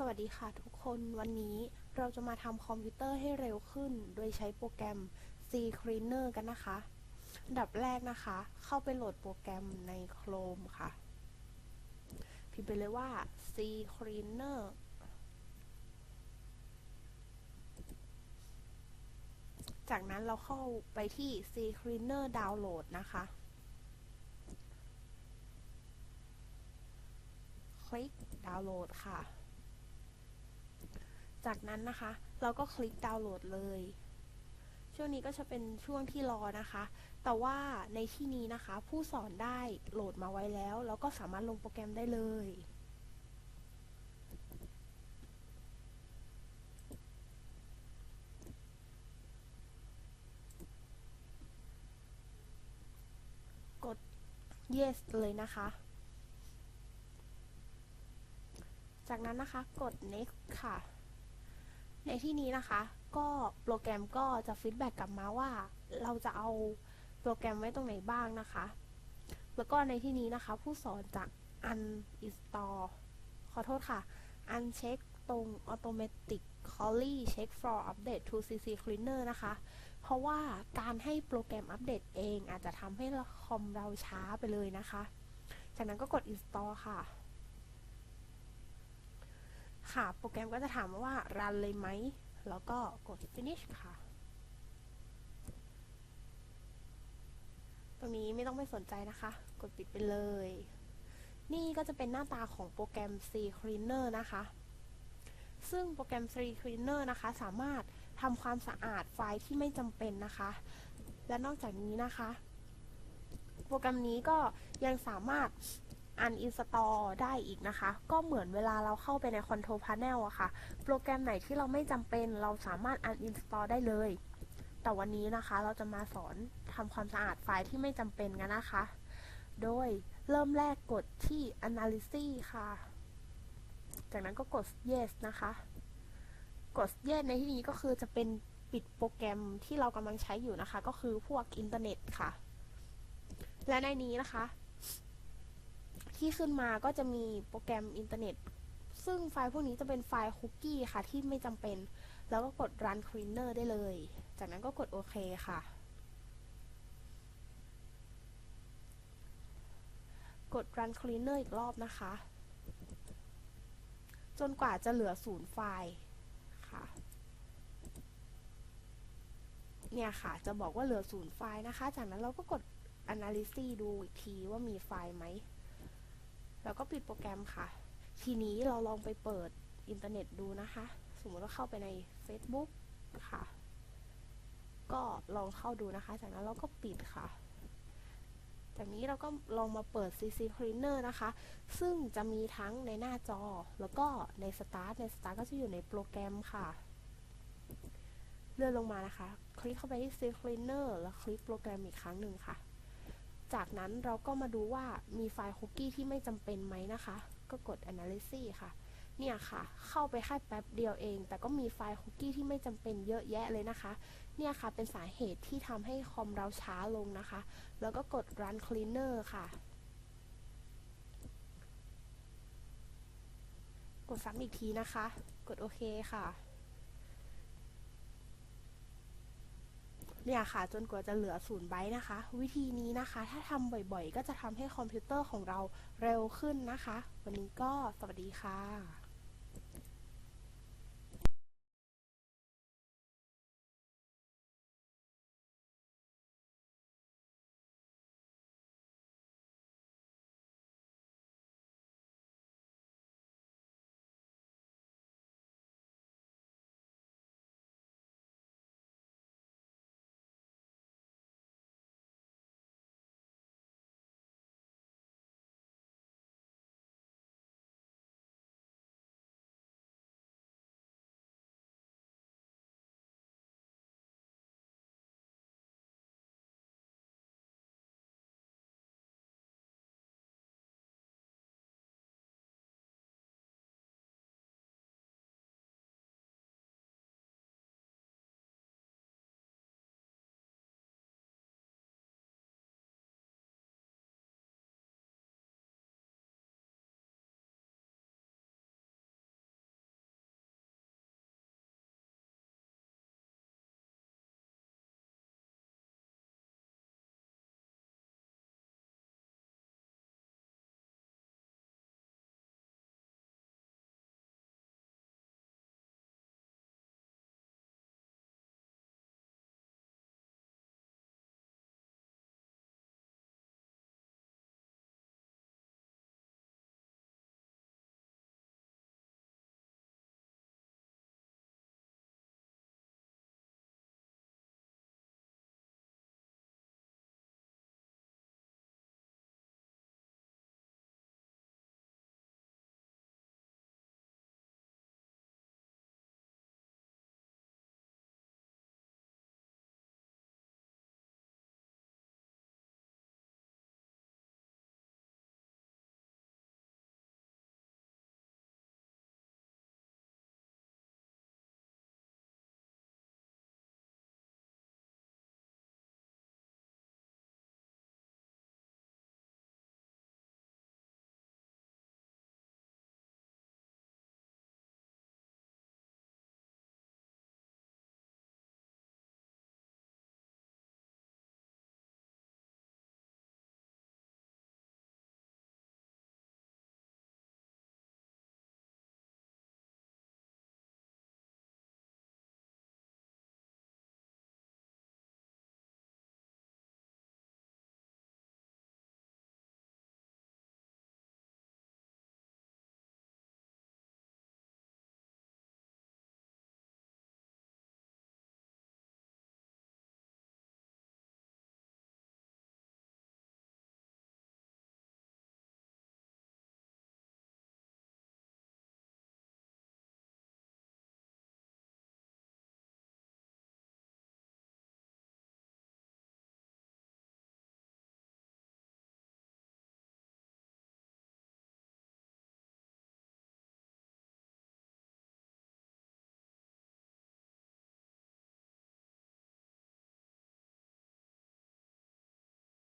สวัสดีค่ะทุกคนวันนี้เราจะมาทำคอมพิวเตอร์ให้เร็วขึ้น โดยใช้โปรแกรม C Cleaner กันนะคะอันดับแรกนะคะ เข้าไปโหลดโปรแกรมใน Chrome ค่ะ พิมพ์ไปเลยว่า C Cleaner จากนั้นเราเข้าไปที่ C Cleaner Download นะคะ คลิกดาวน์โหลดค่ะ จากนั้นนะคะ เราก็คลิกดาวน์โหลดเลย ช่วงนี้ก็จะเป็นช่วงที่รอนะคะ แต่ว่าในที่นี้นะคะ ผู้สอนได้โหลดมาไว้แล้ว แล้วก็สามารถลงโปรแกรมได้เลยกด yes เลยนะคะ จากนั้นนะคะกด next ค่ะ ในที่นี้นะคะ ก็โปรแกรมก็จะฟีดแบ็กกลับมาว่า เราจะเอาโปรแกรมไว้ตรงไหนบ้างนะคะ แล้วก็ในที่นี้นะคะ ผู้สอนจะ uninstall ขอโทษค่ะ uncheck ตรง automatic calling check for update to cc cleaner นะคะ เพราะว่าการให้โปรแกรมอัปเดตเองอาจจะทำให้คอมเราช้าไปเลยนะคะ จากนั้นก็กด install ค่ะ ค่ะ โปรแกรมก็จะถามว่า รันเลยไหม แล้วก็กด finish ค่ะ ตรงนี้ไม่ต้องไปสนใจนะคะ กดปิดไปเลย นี่ก็จะเป็นหน้าตาของโปรแกรม C Cleaner นะคะ ซึ่งโปรแกรม C Cleaner นะคะ สามารถทำความสะอาดไฟล์ที่ไม่จำเป็นนะคะ และนอกจากนี้นะคะ โปรแกรมนี้ก็ยังสามารถ uninstall ได้อีกนะคะ ก็เหมือนเวลาเราเข้าไปใน Control Panel อะค่ะ โปรแกรมไหนที่เราไม่จำเป็นเราสามารถ uninstall ได้เลย แต่วันนี้นะคะเราจะมาสอนทำความสะอาดไฟล์ที่ไม่จำเป็นกันนะคะ โดยเริ่มแรกกดที่ Analysis ค่ะ จากนั้นก็กด Yes นะคะ กด Yes ในที่นี้ก็คือจะเป็นปิดโปรแกรมที่เรากำลังใช้อยู่นะคะ ก็คือพวกอินเทอร์เน็ตค่ะ และในนี้นะคะ ที่ขึ้นมาก็จะมีโปรแกรมอินเทอร์เน็ต ซึ่งไฟล์พวกนี้จะเป็นไฟล์คุกกี้ค่ะที่ไม่จำเป็น แล้วก็กด run cleaner ได้เลย จากนั้นก็กดโอเคค่ะ กด run cleaner อีกรอบนะคะ จนกว่าจะเหลือศูนย์ไฟล์ค่ะเนี่ยค่ะ จะบอกว่าเหลือศูนย์ไฟล์นะคะ จากนั้นเราก็กด analysis ดูอีกทีว่ามีไฟล์ไหม แล้วก็ปิดโปรแกรมค่ะ ทีนี้เราลองไปเปิดอินเทอร์เน็ตดูนะคะ สมมติว่าเข้าไปใน Facebook ค่ะ ก็ลองเข้าดูนะคะ จากนั้นเราก็ปิดค่ะจากนี้เราก็ลองมาเปิด CC Cleaner นะคะ ซึ่งจะมีทั้งในหน้าจอ แล้วก็ใน Start ใน Start ก็จะอยู่ในโปรแกรมค่ะ เลื่อนลงมานะคะ คลิกเข้าไปที่ CC Cleaner แล้วคลิกโปรแกรมอีกครั้งหนึ่งค่ะ จากนั้นเราก็มาดูว่ามีไฟล์คุกกี้ที่ไม่จำเป็นไหมนะคะ ก็กด analysis ค่ะ เนี่ยค่ะ เข้าไปแค่แป๊บเดียวเอง แต่ก็มีไฟล์คุกกี้ที่ไม่จำเป็นเยอะแยะเลยนะคะ เนี่ยค่ะ เป็นสาเหตุที่ทำให้คอมเราช้าลงนะคะ แล้วก็กด run cleaner ค่ะ กดซ้ำอีกทีนะคะ กดโอเคค่ะ เนี่ยค่ะ จนกว่าจะเหลือศูนย์ไบต์นะคะ วิธีนี้นะคะ ถ้าทำบ่อยๆ ก็จะทำให้คอมพิวเตอร์ของเราเร็วขึ้นนะคะ วันนี้ก็สวัสดีค่ะ